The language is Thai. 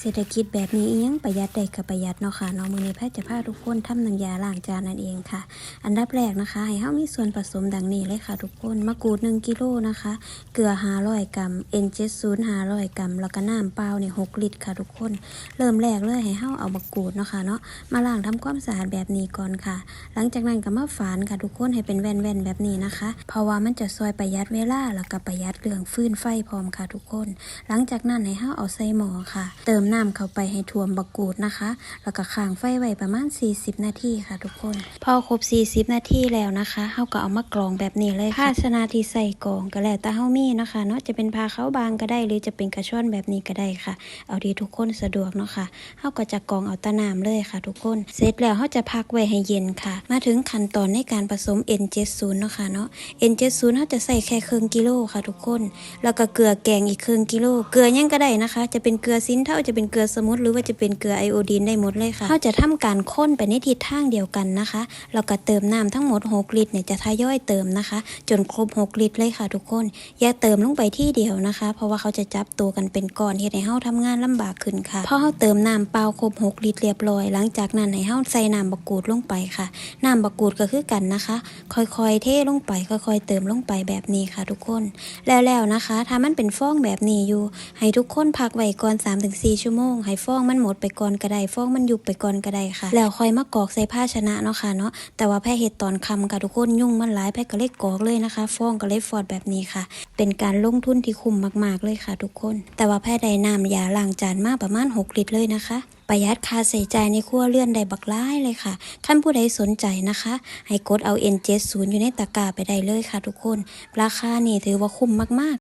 เศรษฐกิจแบบนี้อิหยังประหยัดได้กับประหยัดเนาะค่ะเนาะมื้อนี้แพทย์จะพาทุกคนทำน้ำยาล้างจานนั่นเองค่ะ อันดับแรกนะคะ ให้เฮามีส่วนผสมดังนี้เลยค่ะ ทุกคนมะกรูด 1กิโลนะคะ เกลือ500กรัม N70 500กรัมแล้วก็น้ำเปล่าเนี่ย6ลิตรค่ะทุกคน เริ่มแรกเลยให้เฮาเอามะกรูดเนาะค่ะเนาะมาล้างทำความสะอาดแบบนี้ก่อนค่ะ หลังจากนั้นก็มาฝานค่ะทุกคนให้เป็นแว่นๆแบบนี้นะคะ เพราะว่ามันจะช่วยประหยัดเวลาแล้วก็ประหยัดเรื่องฟืนไฟพร้อมค่ะทุกคน หลังจากนั้นให้เฮาเอาใส่หม้อค่ะ เติมน้ำเข้าไปให้ท่วมบักกูดนะคะ แล้วก็ค้างไฟไว้ประมาณ 40 นาทีค่ะทุกคน พอครบ 40 นาทีแล้วนะคะเฮาก็เอามากรองแบบนี้เลยภาชนะที่ใส่กรองก็แล้วแต่เฮามีนะคะเนาะจะเป็นพาเข้าวบางก็ได้หรือจะเป็นกระชอนแบบนี้ก็ได้ค่ะ เอาที่ทุกคนสะดวกเนาะค่ะเฮาก็จะกรองเอาตะน้ำเลยค่ะ ทุกคน เสร็จแล้วเฮาจะพักไว้ให้เย็นค่ะ มาถึงขั้นตอนในการผสม N70 เนาะค่ะเนาะ N70 เฮาจะใส่แค่ครึ่งกิโลค่ะทุกคน แล้วก็เกลือแกงอีกครึ่งกิโล เกลือยังก็ได้นะคะ จะเป็นเกลือซินเท่าจะเป็นเกลือสมุทรหรือว่าจะเป็นเกลือไอโอดีนได้หมดเลยค่ะเราจะทำการข้นไปในทิศทางเดียวกันนะคะแล้วก็เติมน้ำทั้งหมด 6 ลิตรเนี่ยจะทยอยเติมนะคะ จนครบ 6 ลิตรเลยค่ะทุกคน อย่าเติมลงไปที่เดียวนะคะ เพราะว่าเขาจะจับตัวกันเป็นก้อนเฮ็ดให้เฮาทำงานลำบากขึ้นค่ะพอเฮาเติมน้ำเปล่าครบ 6 ลิตรเรียบร้อย หลังจากนั้นให้เฮาใส่น้ำบักกูดลงไปค่ะน้ำบักกูดก็คือกันนะคะ ค่อยๆเทลงไป ค่อยๆ เติมลงไปแบบนี้ค่ะ ทุกคนแล้วๆนะคะ ถ้ามันเป็นฟองแบบนี้อยู่ ให้ทุกคนพักไว้ก่อน3-4ชั่วโมง ให้ฟองมันหมดไปก่อนก็ได้ฟองมันยุบไปก่อนก็ได้ค่ะ แล้วค่อยมากอกใส่ภาชนะเนาะค่ะเนาะแต่ว่าแพ้เห็ดตอนคำค่ะทุกคนยุ่งมันหลายแพ้ก็เลยกรอกเลยนะคะ ฟองก็เลยฟอดแบบนี้ค่ะ เป็นการลงทุนที่คุ้มมากๆเลยค่ะ ทุกคน แต่ว่าแพ้ได้น้ำยาล้างจานมากประมาณ 6 ลิตรเลยนะคะประหยัดค่าใช้จ่ายในครัวเรือนได้บักหล้ายเลยค่ะท่านผู้ใดสนใจนะคะ ให้กดเอา N70 อยู่ในตะกร้าไปได้เลยค่ะทุกคน ราคานี่ถือว่าคุ้มมาก